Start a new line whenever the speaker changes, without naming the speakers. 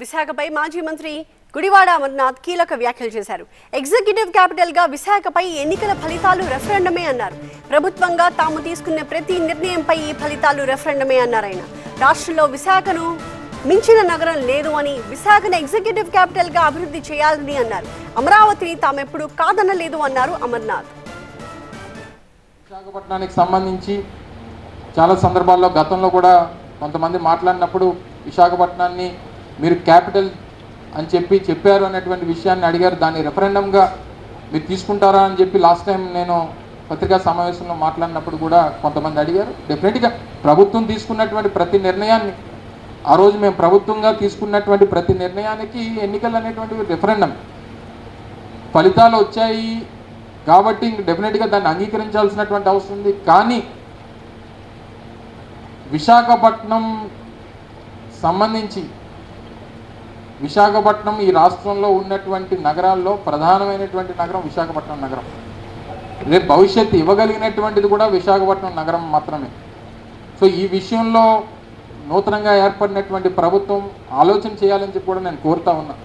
విశాఖపై మాజీ మంత్రి గుడివాడ అమర్నాథ్ కీలక వ్యాఖ్యలు చేశారు. ఎగ్జిక్యూటివ్ క్యాపిటల్గా విశాఖపై ఎన్నికల ఫలితాలు రెఫరెండమే అన్నారు. ప్రభుత్వంగా తాము తీసుకున్న ప్రతి నిర్ణయంపై ఈ ఫలితాలు రెఫరెండమే అన్నారు ఆయన. రాష్ట్రంలో విశాఖను మించిన నగరం లేదు అని విశాఖను ఎగ్జిక్యూటివ్ క్యాపిటల్గా అభివృద్ధి చేయాలని అన్నారు. అమరావతిని తామెప్పుడు కాదనలేదు అన్నారు అమర్నాథ్.
విశాఖపట్నానికి సంబంధించి చాలా సందర్భాల్లో గతంలో కూడా కొంతమంది మాట్లాడినప్పుడు విశాఖపట్నాన్ని మీరు క్యాపిటల్ అని చెప్పి చెప్పారు అనేటువంటి విషయాన్ని అడిగారు. దాన్ని రెఫరెండంగా మీరు తీసుకుంటారా అని చెప్పి లాస్ట్ టైం నేను పత్రికా సమావేశంలో మాట్లాడినప్పుడు కూడా కొంతమంది అడిగారు. డెఫినెట్గా ప్రభుత్వం తీసుకున్నటువంటి ప్రతి నిర్ణయాన్ని ఆ రోజు మేము ప్రభుత్వంగా తీసుకున్నటువంటి ప్రతి నిర్ణయానికి ఎన్నికలు అనేటువంటివి రెఫరెండం ఫలితాలు వచ్చాయి కాబట్టి ఇంక డెఫినెట్గా దాన్ని అంగీకరించాల్సినటువంటి అవసరం ఉంది. కానీ విశాఖపట్నం సంబంధించి విశాఖపట్నం ఈ రాష్ట్రంలో ఉన్నటువంటి నగరాల్లో ప్రధానమైనటువంటి నగరం విశాఖపట్నం నగరం. రేపు భవిష్యత్తు ఇవ్వగలిగినటువంటిది కూడా విశాఖపట్నం నగరం మాత్రమే. సో ఈ విషయంలో నూతనంగా ఏర్పడినటువంటి ప్రభుత్వం ఆలోచన చేయాలని చెప్పి కూడా నేను కోరుతా ఉన్నాను